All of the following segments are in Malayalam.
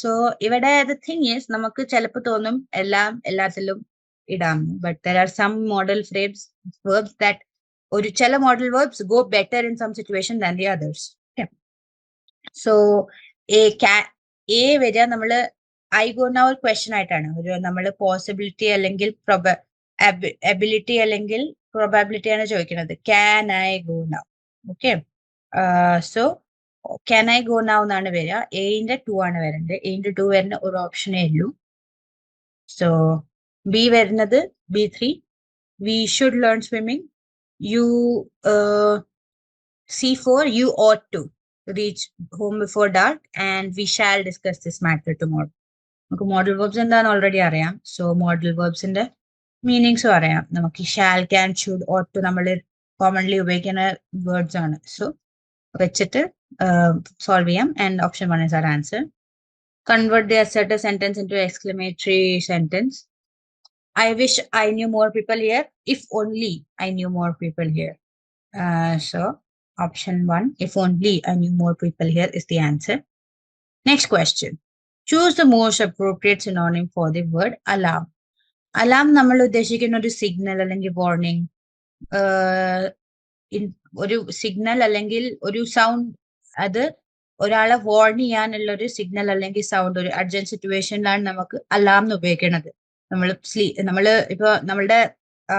സോ ഇവിടെ ദ തിങ് ഈസ് നമുക്ക് ചിലപ്പോൾ തോന്നും എല്ലാം എല്ലാത്തിലും ഇടാം. But there are some modal frames verbs that ഒരു ചില modal verbs go better in some situation than the others so a a വരിക നമ്മൾ ഐ ഗോ ഒരു ക്വസ്റ്റൻ ആയിട്ടാണ്. ഒരു നമ്മൾ പോസിബിലിറ്റി അല്ലെങ്കിൽ പ്രൊബ എബിലിറ്റി അല്ലെങ്കിൽ പ്രൊബാബിലിറ്റി ആണ് ചോദിക്കുന്നത്. Can I go now okay so can I go now എന്നാണ് വരിക. എന്റെ ടു ആണ് വരുന്നത് എന്റെ ടു വരുന്ന ഒരു ഓപ്ഷനേ ഉള്ളൂ. സോ ബി വരുന്നത് B three we should learn swimming you see four you ought to reach home before dark and we shall discuss this matter tomorrow നമുക്ക് മോഡൽ വേർബ്സ് എന്താണെന്ന് ഓൾറെഡി അറിയാം. സോ മോഡൽ വേർബ്സിന്റെ മീനിങ്സും അറിയാം. നമുക്ക് shall can should ought to നമ്മൾ കോമൺലി ഉപയോഗിക്കുന്ന വേർഡ്സ് ആണ്. സോ വെച്ചിട്ട് സോൾവ് ചെയ്യാം and option one is our answer convert the assert sentence into exclamatory sentence I wish I knew more people here if only I knew more people here so option one if only I knew more people here is the answer next question choose the most appropriate synonym for the word alarm alarm നമ്മൾ ഉദ്ദേശിക്കുന്ന ഒരു സിഗ്നൽ അല്ലെങ്കിൽ വാർണിംഗ് ഒരു സിഗ്നൽ അല്ലെങ്കിൽ ഒരു സൗണ്ട് അത് ഒരാളെ വാർൺ ചെയ്യാനുള്ള ഒരു സിഗ്നൽ അല്ലെങ്കിൽ സൗണ്ട് ഒരു അർജന്റ് സിറ്റുവേഷനിലാണ് നമുക്ക് അലാം ഉപയോഗിക്കുന്നത് നമ്മൾ സ്ലീ നമ്മൾ ഇപ്പൊ നമ്മളുടെ ആ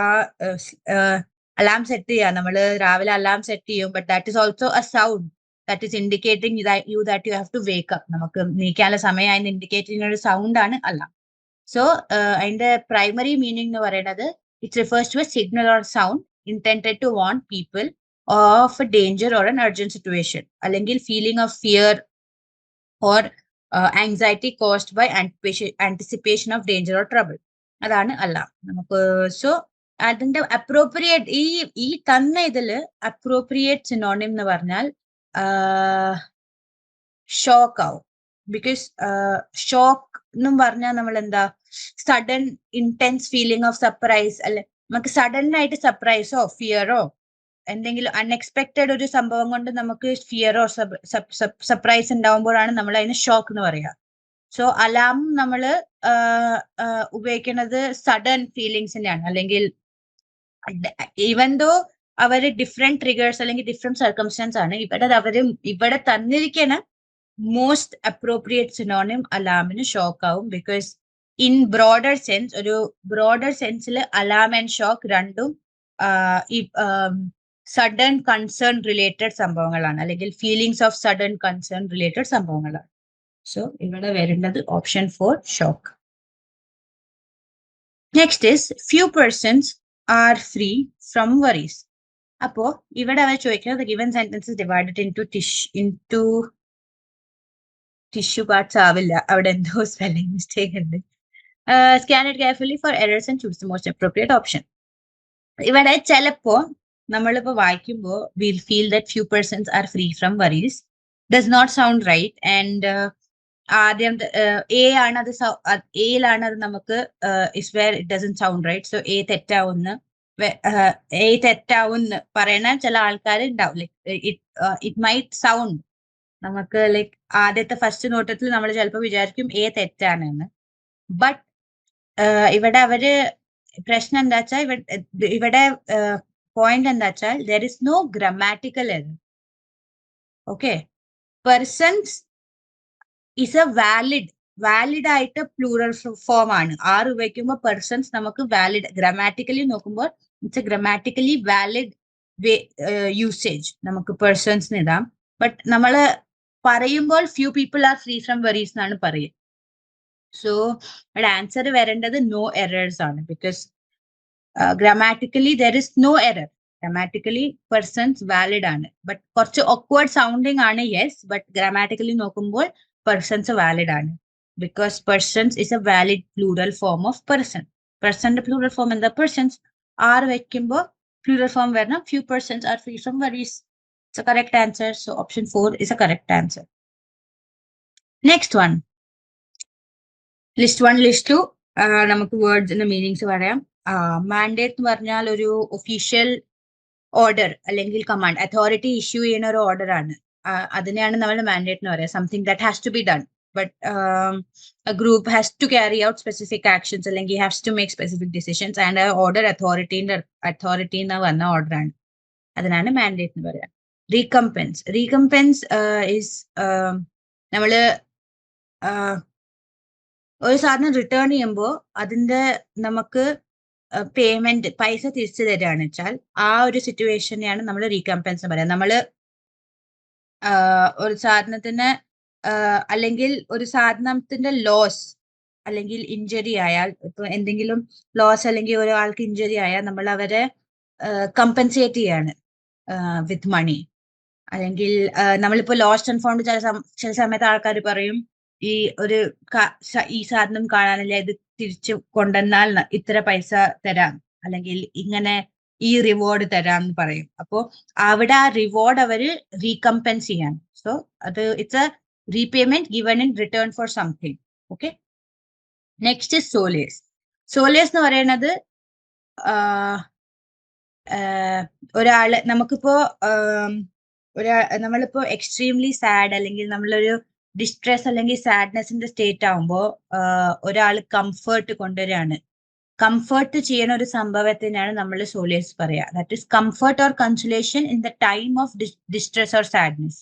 അലാം സെറ്റ് ചെയ്യാം. നമ്മൾ രാവിലെ അലാം സെറ്റ് ചെയ്യും but that is also a sound that is indicating you that you have to wake up നമുക്ക് നീക്കാനുള്ള സമയമായി ഇൻഡിക്കേറ്റ് ചെയ്യുന്ന ഒരു സൗണ്ട് ആണ് അലാം സോ അതിന്റെ പ്രൈമറി മീനിങ് എന്ന് പറയുന്നത് it's refers to a signal or sound intended to warn people of danger or or urgent situation അല്ലെങ്കിൽ feeling of fear or uh, caused by anticipation of danger or trouble അതാണ് അല്ല. നമുക്ക് സോ അതിന്റെ അപ്രോപ്രിയേറ്റ് ഈ ഈ തന്ന ഇതിൽ അപ്രോപ്രിയേറ്റ് സിനോണിം എന്ന് പറഞ്ഞാൽ ഷോക്ക് ആവും. ബിക്കോസ് ഷോക്ക് എന്നും പറഞ്ഞാൽ നമ്മൾ എന്താ sudden intense feeling of surprise അല്ലെ? നമുക്ക് സഡൻ ആയിട്ട് സർപ്രൈസോ ഫിയറോ എന്തെങ്കിലും അൺഎക്സ്പെക്റ്റഡ് ഒരു സംഭവം കൊണ്ട് നമുക്ക് ഫിയറോ സർപ്രൈസ് ഉണ്ടാവുമ്പോഴാണ് നമ്മൾ അതിന് ഷോക്ക് എന്ന് പറയുക സോ അലാം നമ്മൾ ഉപയോഗിക്കുന്നത് സഡൻ ഫീലിങ്സിനെയാണ് അല്ലെങ്കിൽ ഈവൻ ദോ അവർ ഡിഫറെന്റ് ട്രിഗേഴ്സ് അല്ലെങ്കിൽ ഡിഫറെന്റ് സർക്കംസ്റ്റൻസ് ആണ് ഇവിടെ അവർ ഇവിടെ തന്നിരിക്കുന്ന മോസ്റ്റ് അപ്രോപ്രിയേറ്റ് സിനോണിം അലാമിന് ഷോക്ക് ആവും. ബിക്കോസ് ഇൻ ബ്രോഡർ സെൻസ് ഒരു ബ്രോഡർ സെൻസിൽ അലാം ആൻഡ് ഷോക്ക് രണ്ടും സഡൻ കൺസേൺ റിലേറ്റഡ് സംഭവങ്ങളാണ്. അല്ലെങ്കിൽ feelings of sudden concern related സംഭവങ്ങളാണ്. സോ ഇവിടെ വരേണ്ടത് option for shock next is few persons are free from worries അപ്പോ ഇവിടെ അവർ ചോദിക്കുന്നത് given sentences divided into into tissue parts ആവില്ല. അവിടെ എന്തോ സ്പെല്ലിംഗ് മിസ്റ്റേക്ക് ഉണ്ട്. Scan it carefully for errors and choose the most appropriate option ഇവിടെ ചിലപ്പോ നമ്മളിപ്പോ വായിക്കുമ്പോൾ will feel that few persons are free from worries does not sound right and ആദ്യം എ ആണ് അത് എയിലാണ് അത് നമുക്ക് is where it doesn't sound right so A തെറ്റാവുന്ന A തെറ്റാവുന്ന പറയണ ചില ആൾക്കാർ ഉണ്ടാവും. ലൈക്ക് ഇറ്റ് മൈറ്റ് സൗണ്ട് നമുക്ക് ലൈക്ക് ആദ്യത്തെ ഫസ്റ്റ് നോട്ടത്തിൽ നമ്മൾ ചിലപ്പോൾ വിചാരിക്കും എ തെറ്റാണെന്ന്. ബട്ട് ഇവിടെ അവർ പ്രശ്നം എന്താ വെച്ചാൽ ഇവിടെ പോയിന്റ് എന്താ വെച്ചാൽ there is no grammatical error okay persons is a valid valid ആയിട്ട് പ്ലൂറൽ ഫോം ആണ്. ആറ് ഉപയോഗിക്കുമ്പോൾ പെർസൺസ് നമുക്ക് വാലിഡ് ഗ്രാമാറ്റിക്കലി നോക്കുമ്പോൾ it's a grammatically valid usage നമുക്ക് പേഴ്സൺസ് ഇടാം. ബട്ട് നമ്മൾ പറയുമ്പോൾ few people are free from worries എന്നാണ് പറയുക. സോ ആൻസർ വരേണ്ടത് നോ എറേഴ്സ് ആണ്. Because grammatically there is no error grammatically persons valid ആണ് ബട്ട് കുറച്ച് ഒക്വേർഡ് സൗണ്ടിങ് ആണ് യെസ് ബട്ട് ഗ്രാമാറ്റിക്കലി നോക്കുമ്പോൾ പെർസൺസ് വാലിഡ് ആണ് because persons is a valid plural form of person. Person plural form എന്താ persons are വെക്കുമ്പോൾ plural form വരണം few persons are free from worries. It's a correct answer. So option four is a correct answer. Next one. List one, list two. Ah നമുക്ക് വേർഡ്സിന്റെ മീനിങ്സ് പറയാം മാൻഡേറ്റ് എന്ന് പറഞ്ഞാൽ ഒരു ഒഫീഷ്യൽ ഓർഡർ അല്ലെങ്കിൽ കമാൻഡ് അതോറിറ്റി ഇഷ്യൂ ചെയ്യുന്ന ഒരു ഓർഡർ ആണ്. അതിനെയാണ് നമ്മൾ മാൻഡേറ്റ് എന്ന് പറയുക. Something that has to be done but group has to carry out specific actions അല്ലെങ്കിൽ has to make specific decisions and order അതോറിറ്റീന്റെ authority എന്ന് വന്ന ഓർഡർ ആണ്. അതിനാണ് മാൻഡേറ്റ് എന്ന് പറയുക. റീകംപെൻസ് റീകംപെൻസ് ഇസ് നമ്മൾ ആഹ് ഒരു സാധനം റിട്ടേൺ ചെയ്യുമ്പോൾ അതിന്റെ നമുക്ക് പേയ്മെന്റ് പൈസ തിരിച്ചു തരാന്ന് വെച്ചാൽ ആ ഒരു സിറ്റുവേഷനെയാണ് നമ്മൾ റീകംപെൻസ് എന്ന് പറയാം. നമ്മൾ ഒരു സാധനത്തിന് അല്ലെങ്കിൽ ഒരു സാധനത്തിന്റെ ലോസ് അല്ലെങ്കിൽ ഇഞ്ചുറി ആയാൽ ഇപ്പൊ എന്തെങ്കിലും ലോസ് അല്ലെങ്കിൽ ഒരാൾക്ക് ഇഞ്ചുറി ആയാൽ നമ്മൾ അവരെ കമ്പൻസേറ്റ് ചെയ്യാണ് വിത്ത് മണി അല്ലെങ്കിൽ നമ്മളിപ്പോ ലോസ്റ്റ് ആൻഡ് ഫൗണ്ട് ചില ചില സമയത്ത് ആൾക്കാർ പറയും ഈ ഒരു ഈ സാധനം കാണാനില്ല ഇത് തിരിച്ചു കൊണ്ടുവന്നാൽ ഇത്ര പൈസ തരാം. അല്ലെങ്കിൽ ഇങ്ങനെ ഈ റിവാർഡ് തരാം എന്ന് പറയും. അപ്പോ അവിടെ ആ റിവാർഡ് അവർ റീകംപെൻസ് ചെയ്യാൻ. സോ അത് it's a repayment given in return for something okay next solace solace എന്ന് പറയുന്നത് ഒരാൾ നമുക്കിപ്പോ ഒരാ നമ്മളിപ്പോ എക്സ്ട്രീംലി സാഡ് അല്ലെങ്കിൽ നമ്മളൊരു ഡിസ്ട്രെസ് അല്ലെങ്കിൽ സാഡ്നെസിന്റെ സ്റ്റേറ്റ് ആവുമ്പോ ഒരാൾ കംഫേർട്ട് കൊണ്ടുവരികയാണ് കംഫേർട്ട് ചെയ്യുന്ന ഒരു സംഭവത്തിനാണ് നമ്മൾ സോലേസ് പറയുക that is comfort or consolation in the time of distress or sadness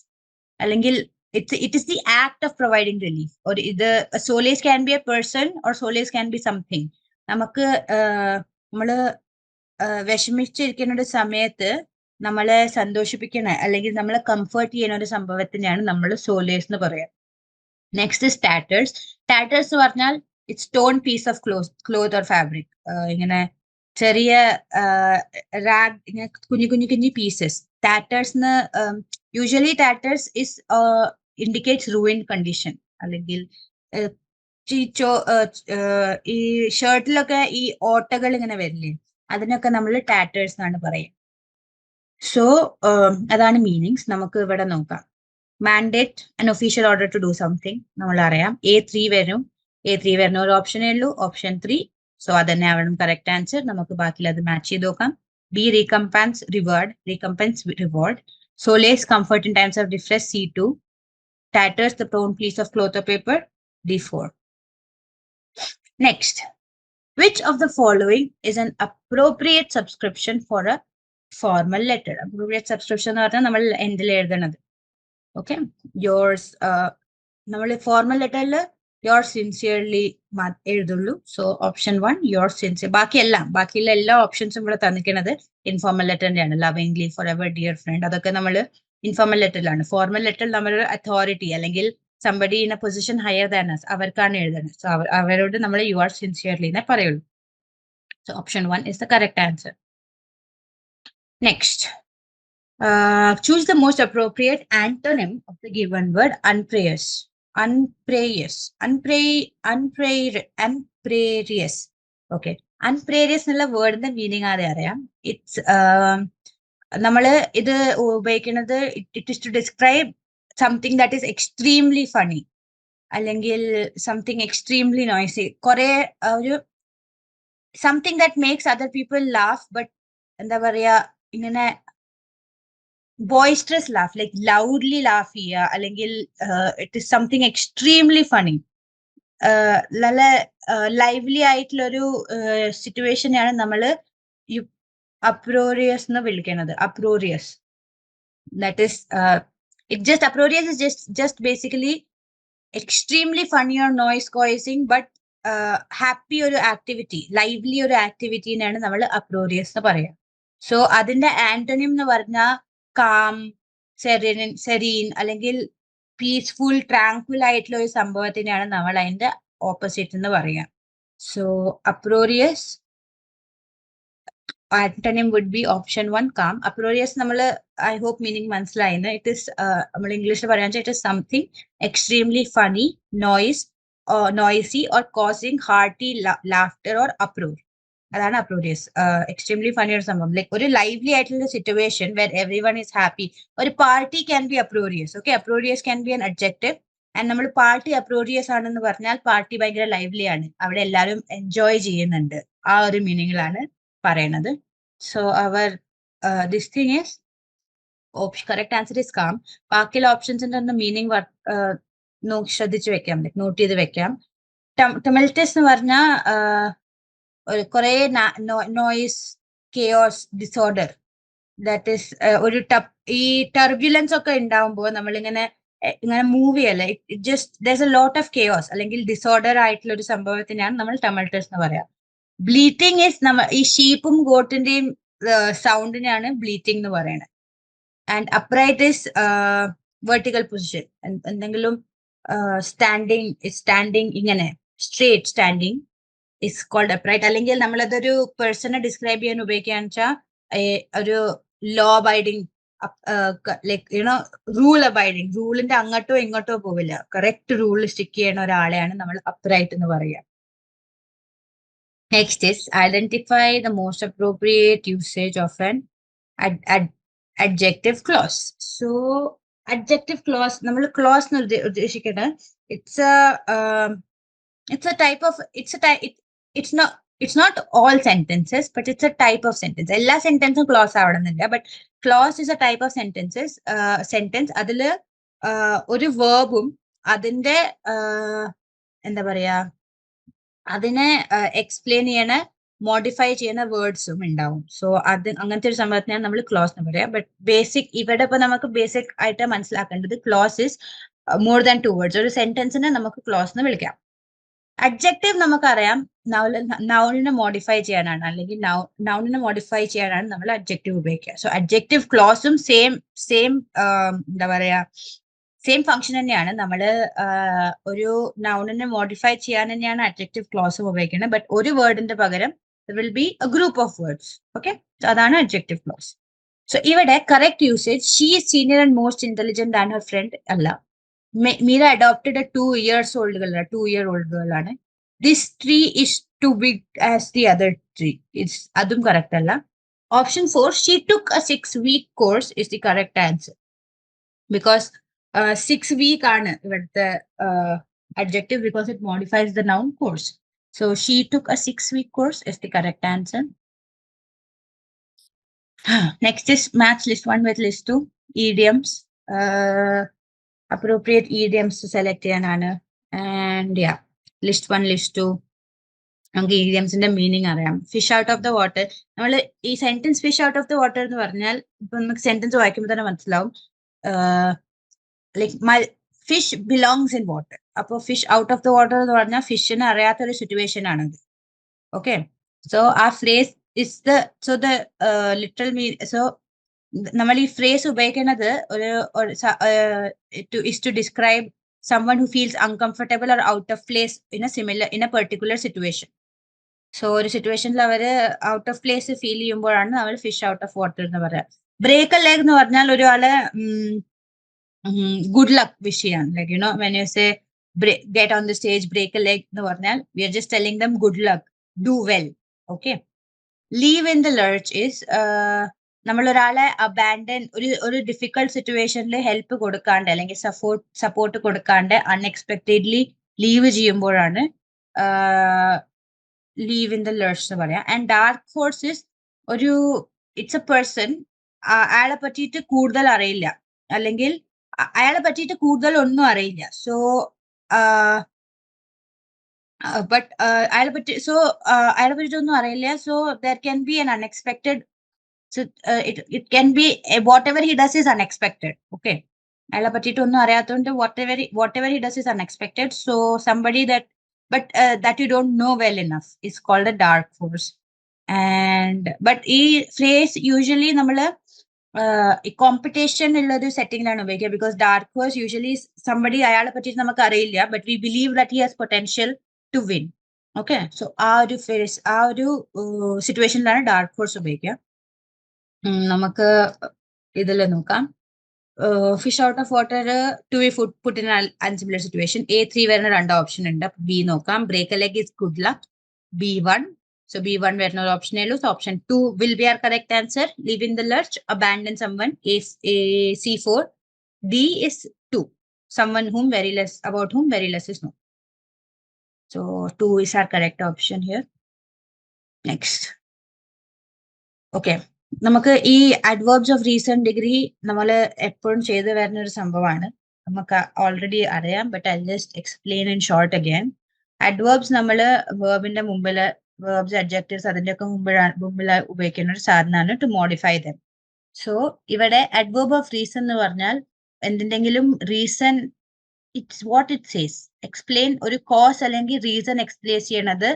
അല്ലെങ്കിൽ it's it is the act of providing relief ഒരു ഇത് solace can be a person or solace can be something നമുക്ക് നമ്മൾ വിഷമിച്ചിരിക്കുന്ന ഒരു സമയത്ത് നമ്മളെ സന്തോഷിപ്പിക്കണ അല്ലെങ്കിൽ നമ്മളെ കംഫേർട്ട് ചെയ്യുന്ന ഒരു സംഭവത്തിനെയാണ് നമ്മൾ സോലേസ് എന്ന് പറയാം. നെക്സ്റ്റ് സ്റ്റാറ്റേഴ്സ് ടാറ്റേഴ്സ് എന്ന് പറഞ്ഞാൽ it's torn piece of cloth cloth or fabric ഇങ്ങനെ ചെറിയ റാഗ് ഇങ്ങനെ കുഞ്ഞു കുഞ്ഞു കുഞ്ഞു pieces tatters usually tatters is indicates ruin condition അല്ലെങ്കിൽ ചോ- ഈ ഷർട്ടിലൊക്കെ ഈ ഓട്ടകൾ ഇങ്ങനെ വരില്ലേ? അതിനൊക്കെ നമ്മൾ ടാറ്റേഴ്സ് എന്നാണ് പറയുക. സോ അതാണ് മീനിങ്സ് നമുക്ക് ഇവിടെ നോക്കാം. Mandate an official order to do something നമ്മൾ അറിയാം എ ത്രീ വരും. എ ത്രീ വരുന്ന ഒരു ഓപ്ഷനേ ഉള്ളൂ. ഓപ്ഷൻ ത്രീ സോ അതന്നെ ആവണം. കറക്റ്റ് ആൻസർ നമുക്ക് ബാക്കി അത് മാച്ച് ചെയ്ത് നോക്കാം. B recompense reward recompense reward solace comfort in times of distress C two tatters the torn piece of cloth of paper D four next which of the following is an appropriate subscription for a formal letter? Appropriate subscription എന്ന് പറഞ്ഞാൽ നമ്മൾ എൻഡിൽ എഴുതണത്. ഓക്കെ യോഴ്സ് നമ്മൾ ഫോർമൽ ലെറ്ററിൽ your sincerely എഴുതുള്ളൂ. So option one yours sincere ബാക്കിയെല്ലാം ബാക്കിയുള്ള എല്ലാ ഓപ്ഷൻസും ഇവിടെ തന്നിക്കണത് ഇൻഫോർമൽ ലെറ്ററിന്റെയാണ് lovingly for ever dear friend അതൊക്കെ നമ്മൾ ഇൻഫോർമൽ ലെറ്ററിലാണ് ഫോർമൽ ലെറ്ററിൽ നമ്മളൊരു അതോറിറ്റി അല്ലെങ്കിൽ somebody in a position higher than us അവർക്കാണ് എഴുതുന്നത് സോ അവരോട് നമ്മൾ യു ആർ സിൻസിയർലി എന്നേ പറയുള്ളൂ. So option one is the correct answer next choose the most appropriate antonym of the given word unprayers. Unprayers. Unpray, unpray, unprayers. Okay. Uproarious എന്നുള്ള വേർഡിന്റെ മീനിങ് ആരെ അറിയാം ഇറ്റ്സ് നമ്മൾ ഇത് ഉപയോഗിക്കുന്നത് it is to describe something that is extremely funny അല്ലെങ്കിൽ സംതിങ് എക്സ്ട്രീംലി നോയ്സി കുറെ ഒരു something that makes other people laugh but എന്താ പറയാ ഇങ്ങനെ boisterous laugh like loudly laugh ചെയ്യുക അല്ലെങ്കിൽ it is something extremely funny നല്ല ലൈവ്ലി ആയിട്ടുള്ളൊരു സിറ്റുവേഷനെയാണ് നമ്മൾ അപ്രോറിയസ് എന്ന് വിളിക്കുന്നത് uproarious that is it just uproarious is just just basically extremely funny or noise causing but happy ഒരു ആക്ടിവിറ്റി ലൈവ്ലി ഒരു ആക്ടിവിറ്റിനാണ് നമ്മൾ അപ്രോറിയസ് എന്ന് പറയാം. സോ അതിന്റെ ആന്റണിം എന്ന് പറഞ്ഞാൽ കാം സെറീൻ സെറീൻ അല്ലെങ്കിൽ പീസ്ഫുൾ ട്രാങ്ക്വിൽ ആയിട്ടുള്ള ഒരു സംഭവത്തിനെയാണ് നമ്മൾ അതിന്റെ ഓപ്പോസിറ്റ് എന്ന് പറയാം so uproarious antonym would be option one calm uproarious നമ്മൾ ഐ ഹോപ്പ് മീനിങ് മനസ്സിലായിരുന്നു ഇറ്റ് ഇസ് നമ്മൾ ഇംഗ്ലീഷിൽ പറയാൻ വെച്ചാൽ it is something extremely funny noise noisy or causing hearty laughter or approve അതാണ് അപ്രൂഡിയസ് എക്സ്ട്രീംലി ഫണി ഒരു സംഭവം. ലൈക്ക് ഒരു ലൈവ്ലി ആയിട്ടുള്ള situation where every one is happy ഒരു party can be uproarious okay uproarious can be an adjective and നമ്മൾ പാർട്ടി അപ്രൂഡിയസ് ആണെന്ന് പറഞ്ഞാൽ പാർട്ടി ഭയങ്കര ലൈവ്ലി ആണ്. അവിടെ എല്ലാവരും എൻജോയ് ചെയ്യുന്നുണ്ട്. ആ ഒരു മീനിങ്ങിലാണ് പറയണത്. So our this thing is correct answer is calm ബാക്കിയുള്ള ഓപ്ഷൻസിന്റെ ഒന്ന് മീനിങ് ശ്രദ്ധിച്ചു വെക്കാം. നോട്ട് ചെയ്ത് വെക്കാം. ടൊമൽറ്റസ് എന്ന് പറഞ്ഞാൽ ഒരു കുറെ noise chaos disorder that is ഒരു ടപ്പ് ഈ ടർബ്യുലൻസ് ഒക്കെ ഉണ്ടാവുമ്പോൾ നമ്മളിങ്ങനെ ഇങ്ങനെ move it just there a lot of chaos അല്ലെങ്കിൽ ഡിസോർഡർ ആയിട്ടുള്ള ഒരു സംഭവത്തിനാണ് നമ്മൾ ടമൾട്ടേഴ്സ് എന്ന് പറയാം. ബ്ലീറ്റിംഗ് ഈസ് നമ്മ ഈ ഷീപ്പും ഗോട്ടിന്റെയും സൗണ്ടിനാണ് ബ്ലീറ്റിംഗ് എന്ന് പറയുന്നത് and upright is vertical position എന്തെങ്കിലും സ്റ്റാൻഡിങ് സ്റ്റാൻഡിങ് ഇങ്ങനെ straight standing is called upright അല്ലെങ്കിൽ നമ്മളതൊരു പേഴ്സണെ ഡിസ്ക്രൈബ് ചെയ്യാൻ ഉപയോഗിക്കുകയെന്ന് വെച്ചാൽ ഒരു law abiding like you know rule abiding റൂളിന്റെ അങ്ങോട്ടോ ഇങ്ങോട്ടോ പോവില്ല. കറക്റ്റ് റൂൾ സ്റ്റിക്ക് ചെയ്യുന്ന ഒരാളെയാണ് നമ്മൾ അപ്രൈറ്റ് എന്ന് പറയുക. Next is identify the most appropriate usage of an adjective clause so adjective clause നമ്മൾ ക്ലോസ് എന്ന് ഉദ്ദേശിക്കുന്നത് it's it's a type of it's it's no it's not all sentences but it's a type of sentence എല്ലാ സെന്റൻസും ക്ലോസ് ആവണമെന്നില്ല but clause is a type of sentences sentence അതിൽ ഒരു വേർബും അതിന്റെ എന്താ പറയാ അതിനെ എക്സ്പ്ലെയിൻ ചെയ്യണ മോഡിഫൈ ചെയ്യുന്ന വേർഡ്സും ഉണ്ടാവും. സോ അത് അങ്ങനത്തെ ഒരു സംഭവത്തിനാണ് നമ്മൾ ക്ലോസ് എന്ന് പറയാം. ബട്ട് ബേസിക് ഇവിടെ ഇപ്പൊ നമുക്ക് ബേസിക് ആയിട്ട് മനസ്സിലാക്കേണ്ടത് clause is more than two words ഒരു സെന്റൻസിനെ നമുക്ക് ക്ലോസ് എന്ന് വിളിക്കാം. അഡ്ജക്റ്റീവ് നമുക്കറിയാം. നൗണിനെ മോഡിഫൈ ചെയ്യാനാണ്. അല്ലെങ്കിൽ നൗണിനെ മോഡിഫൈ ചെയ്യാനാണ് നമ്മൾ അഡ്ജക്റ്റീവ് ഉപയോഗിക്കുക. സോ അഡ്ജക്റ്റീവ് ക്ലോസും സെയിം സെയിം എന്താ പറയാ സെയിം ഫംഗ്ഷൻ തന്നെയാണ് നമ്മൾ ഒരു നൗണിനെ മോഡിഫൈ ചെയ്യാൻ തന്നെയാണ് അഡ്ജക്റ്റീവ് ക്ലോസും ഉപയോഗിക്കുന്നത്. ബട്ട് ഒരു വേർഡിന്റെ പകരം will be a group of words okay അതാണ് അഡ്ജക്റ്റീവ് ക്ലോസ് സോ ഇവിടെ correct usage she senior and most intelligent and her friend അല്ല. Meera adopted two years old ഗേളാണ് two year old ഗേളാണ് this tree is too big as the other tree it's അതും കറക്റ്റ് അല്ല option four she took a six week course is the correct answer because six week ആണ് ഇവിടുത്തെ adjective because it modifies the noun course. So she took a six week course is the correct answer. Next is match list one with list two idioms. Uh, appropriate idioms to select ചെയ്യാനാണ് and yeah list one list two. നമുക്ക് ഇഡിയംസിന്റെ മീനിങ് അറിയാം. Fish out of the water. നമ്മൾ ഈ sentence fish out of the water എന്ന് പറഞ്ഞാൽ ഇപ്പൊ നമുക്ക് സെന്റൻസ് വായിക്കുമ്പോൾ തന്നെ മനസ്സിലാവും. Like fish belongs in water. അപ്പോൾ fish out of the water എന്ന് പറഞ്ഞാൽ ഫിഷിന് അറിയാത്ത ഒരു സിറ്റുവേഷൻ ആണത്. ഓക്കെ? സോ ആ phrase is the so the literal mean so നമ്മൾ ഈ ഫ്രേസ് ഉപയോഗിക്കുന്നത് ഒരു is to describe someone who feels uncomfortable or out of place in a similar in a particular situation. So ഒരു സിറ്റുവേഷനിൽ അവർ ഔട്ട് ഓഫ് പ്ലേസ് ഫീൽ ചെയ്യുമ്പോഴാണ് അവർ ഫിഷ് ഔട്ട് ഓഫ് വാട്ടർ എന്ന് പറയാം. ബ്രേക്ക് ലെഗ് എന്ന് പറഞ്ഞാൽ ഒരാൾ ഗുഡ് ലക്ക് വിഷ് ചെയ്യാൻ like you know when you say get on the stage break leg എന്ന് പറഞ്ഞാൽ we are just telling them good luck do well okay leave in the lurch is നമ്മൾ ഒരാളെ അബാൻഡൻ ഒരു ഒരു ഡിഫിക്കൾട്ട് സിറ്റുവേഷനിൽ ഹെൽപ്പ് കൊടുക്കാണ്ട് അല്ലെങ്കിൽ സപ്പോർട്ട് സപ്പോർട്ട് കൊടുക്കാണ്ട് അൺഎക്സ്പെക്റ്റഡ്ലി ലീവ് ചെയ്യുമ്പോഴാണ് ലീവ് ഇൻ ദ ലേഴ്സ് എന്ന് പറയാം. ആൻഡ് ഡാർക്ക് ഫോഴ്സ് ഇസ് ഒരു ഇറ്റ്സ് എ പേഴ്സൺ അയാളെ പറ്റിയിട്ട് കൂടുതൽ അറിയില്ല. അല്ലെങ്കിൽ അയാളെ പറ്റിയിട്ട് കൂടുതൽ ഒന്നും അറിയില്ല. സോ ബട്ട് അയാളെ പറ്റി സോ അയാളെ പറ്റിയിട്ടൊന്നും അറിയില്ല. So there can be an unexpected so it it can be whatever he does does unexpected okay അയാളെ പറ്റിയിട്ടൊന്നും അറിയാത്തതുകൊണ്ട് whatever whatever he does is unexpected so somebody that but that you don't know well enough is called a dark force and but ഈ ഫ്രേസ് യൂഷ്വലി നമ്മൾ കോമ്പറ്റീഷൻ ഉള്ള ഒരു സെറ്റിംഗിലാണ് ഉപയോഗിക്കുക. Because dark force usually somebody അയാളെ പറ്റിയിട്ട് നമുക്ക് അറിയില്ല but we believe that he has potential to win okay so ആ ഒരു ഫേസ് ആ ഒരു സിറ്റുവേഷനിലാണ് ഡാർക്ക് ഫോഴ്സ് ഉപയോഗിക്കുക. നമുക്ക് ഇതിൽ നോക്കാം. Fish out of water to be food put in unsimilar situation a three വരുന്ന രണ്ട് ഓപ്ഷൻ ഉണ്ട്. ബി നോക്കാം. Break leg is good luck B one so B one വരുന്ന ഒരു ഓപ്ഷനേ ഉള്ളൂ. So option two will be our correct answer live in the lurch abandon someone A C four D is two someone whom very less about whom very less is known. So two is our correct option here. Next. Okay. നമുക്ക് ഈ അഡ്വേർബ്സ് ഓഫ് റീസെന്റ് ഡിഗ്രി നമ്മൾ എപ്പോഴും ചെയ്തു വരുന്ന ഒരു സംഭവമാണ്. നമുക്ക് ഓൾറെഡി അറിയാം but I just explain in short again adverbs നമ്മൾ വേർബിന്റെ മുമ്പിൽ വേർബ്സ് അഡ്ജക്റ്റീവ്സ് അതിന്റെ ഒക്കെ മുമ്പിലാണ് മുമ്പിൽ ഉപയോഗിക്കുന്ന ഒരു സാധനമാണ് ടു മോഡിഫൈ ദം സോ ഇവിടെ അഡ്വേർബ് ഓഫ് റീസൺ എന്ന് പറഞ്ഞാൽ എന്തിന്റെങ്കിലും reason it's what it says explain ഒരു കോസ് അല്ലെങ്കിൽ റീസൺ എക്സ്പ്ലെയിൻ ചെയ്യണത്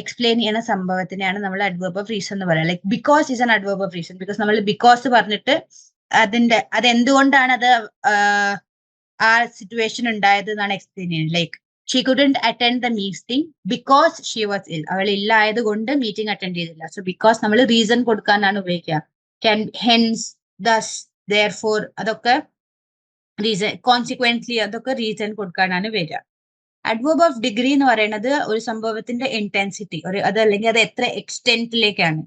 എക്സ്പ്ലെയിൻ ചെയ്യുന്ന സംഭവത്തിനെയാണ് നമ്മൾ അഡ്വേർബ് ഓഫ് റീസൺ എന്ന് പറയുന്നത് like because is an adverb of reason because നമ്മൾ ബിക്കോസ് പറഞ്ഞിട്ട് അതിന്റെ അത് എന്തുകൊണ്ടാണ് അത് ആ സിറ്റുവേഷൻ ഉണ്ടായത് എന്നാണ് എക്സ്പ്ലെയിൻ ചെയ്യുന്നത്. Like she couldn't attend the meeting because she was ill അവൾ ഇല്ലായത് കൊണ്ട് മീറ്റിംഗ് അറ്റൻഡ് ചെയ്തില്ല. സോ ബിക്കോസ് നമ്മൾ റീസൺ കൊടുക്കാനാണ് ഉപയോഗിക്കുക. ഹെൻസ് ദസ് ദർ ഫോർ അതൊക്കെ റീസൺ കോൺസിക്വൻസ്ലി അതൊക്കെ റീസൺ കൊടുക്കാനാണ് വരിക. അഡ്വേർബ് ഓഫ് ഡിഗ്രി എന്ന് പറയുന്നത് ഒരു സംഭവത്തിന്റെ ഇന്റൻസിറ്റി ഒരു അത് അല്ലെങ്കിൽ അത് എത്ര എക്സ്റ്റെന്റിലേക്കാണ്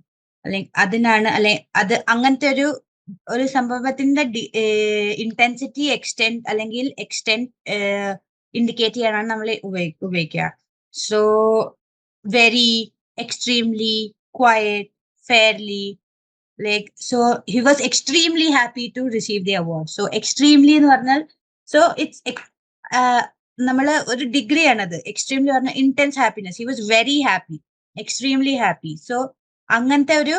അല്ലെങ്കിൽ അതിനാണ് അല്ലെ അത് അങ്ങനത്തെ ഒരു ഒരു സംഭവത്തിന്റെ ഇന്റൻസിറ്റി എക്സ്റ്റെന്റ് അല്ലെങ്കിൽ എക്സ്റ്റെന്റ് ഇൻഡിക്കേറ്റ് ചെയ്യാനാണ് നമ്മൾ ഉപയോഗിക്കുക. So very extremely quite fairly like so he was extremely happy to receive the award so extremely എന്ന് പറഞ്ഞാൽ സോ it's നമ്മൾ ഒരു ഡിഗ്രി ആണത്. എക്സ്ട്രീംലി പറഞ്ഞ intense happiness he was very happy extremely happy so അങ്ങനത്തെ ഒരു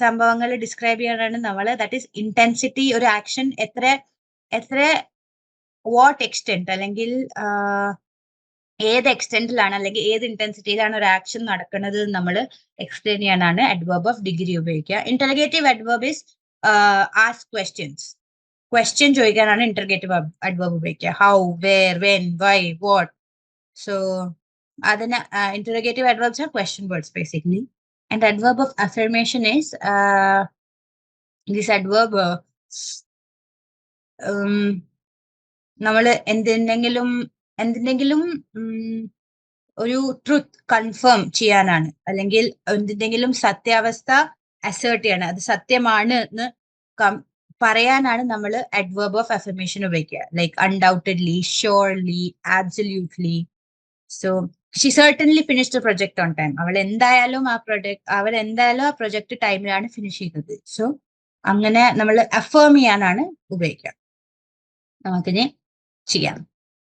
സംഭവങ്ങൾ ഡിസ്ക്രൈബ് ചെയ്യാനാണ് നമ്മൾ ദാറ്റ് ഈസ് ഇന്റൻസിറ്റി ഒരു ആക്ഷൻ എത്ര എത്ര വാട്ട് എക്സ്റ്റെന്റ് അല്ലെങ്കിൽ ഏത് എക്സ്റ്റെന്റിലാണ് അല്ലെങ്കിൽ ഏത് ഇന്റൻസിറ്റിയിലാണ് ഒരു ആക്ഷൻ നടക്കുന്നത് നമ്മൾ എക്സ്പ്ലെയിൻ ചെയ്യാനാണ് അഡ്വേർബ് ഓഫ് ഡിഗ്രി ഉപയോഗിക്കുക. Interrogative adverb is ask questions question ചോദിക്കാനാണ് interrogative adverb ഉപയോഗിക്കുക. How where when why what so അതിന് interrogative adverbs are question words basically and adverb of affirmation is this adverb നമ്മൾ എന്തിനെങ്കിലും എന്തിനെങ്കിലും ഒരു ട്രുത്ത് കൺഫേം ചെയ്യാനാണ്. അല്ലെങ്കിൽ എന്തിന്റെങ്കിലും സത്യാവസ്ഥ അസേർട്ട് ചെയ്യണം. അത് സത്യമാണ് എന്ന് പറയാനാണ് നമ്മൾ അഡ്വേർബ് ഓഫ് അഫർമേഷൻ ഉപയോഗിക്കുക. Like undoubtedly surely absolutely so she certainly finish the project on time അവൾ എന്തായാലും ആ പ്രൊജക്ട് അവൾ എന്തായാലും ആ പ്രൊജക്ട് ടൈമിലാണ് ഫിനിഷ് ചെയ്തത്. സോ അങ്ങനെ നമ്മൾ അഫേം ചെയ്യാനാണ് ഉപയോഗിക്കുക. നമുക്കിനി ചെയ്യാം.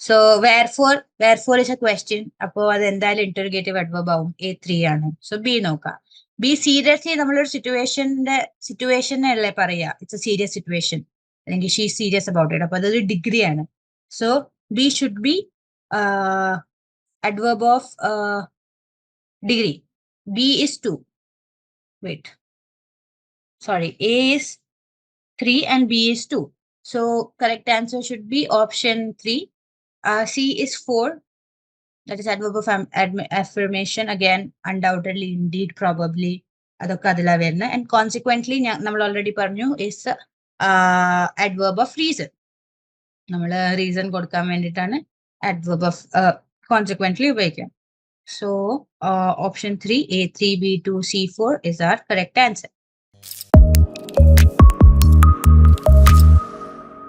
So wherefore wherefore is a question അപ്പോൾ അത് എന്തായാലും ഇന്റർഗേറ്റീവ് അഡ്വർബ് ആവും. എ ത്രീ ആണ്. സോ ബി നോക്കാം. ബി സീരിയസ്ലി നമ്മളൊരു സിറ്റുവേഷന്റെ സിറ്റുവേഷൻ അല്ലേ പറയാ ഇറ്റ്സ് എ സീരിയസ് സിറ്റുവേഷൻ അല്ലെങ്കിൽ ഷീ സീരിയസ് അബൌട്ട് ഇറ്റ് അപ്പൊ അതൊരു ഡിഗ്രി ആണ് so B should be adverb of degree B is two wait sorry A is three and B is two So correct answer should be option three. Uh, C is four. That is adverb of affirmation. Again, undoubtedly, indeed, probably. അതൊക്കെ അതിലാ വരുന്നത് ആൻഡ് കോൺസിക്വന്റ്ലി നമ്മൾ ഓൾറെഡി പറഞ്ഞു ഇസ് അഡ്വേർബ് ഓഫ് റീസൺ നമ്മൾ റീസൺ കൊടുക്കാൻ വേണ്ടിയിട്ടാണ് അഡ്വേർബ് ഓഫ് കോൺസിക്വന്റ്ലി ഉപയോഗിക്കുക so option three A three B two C four is our correct answer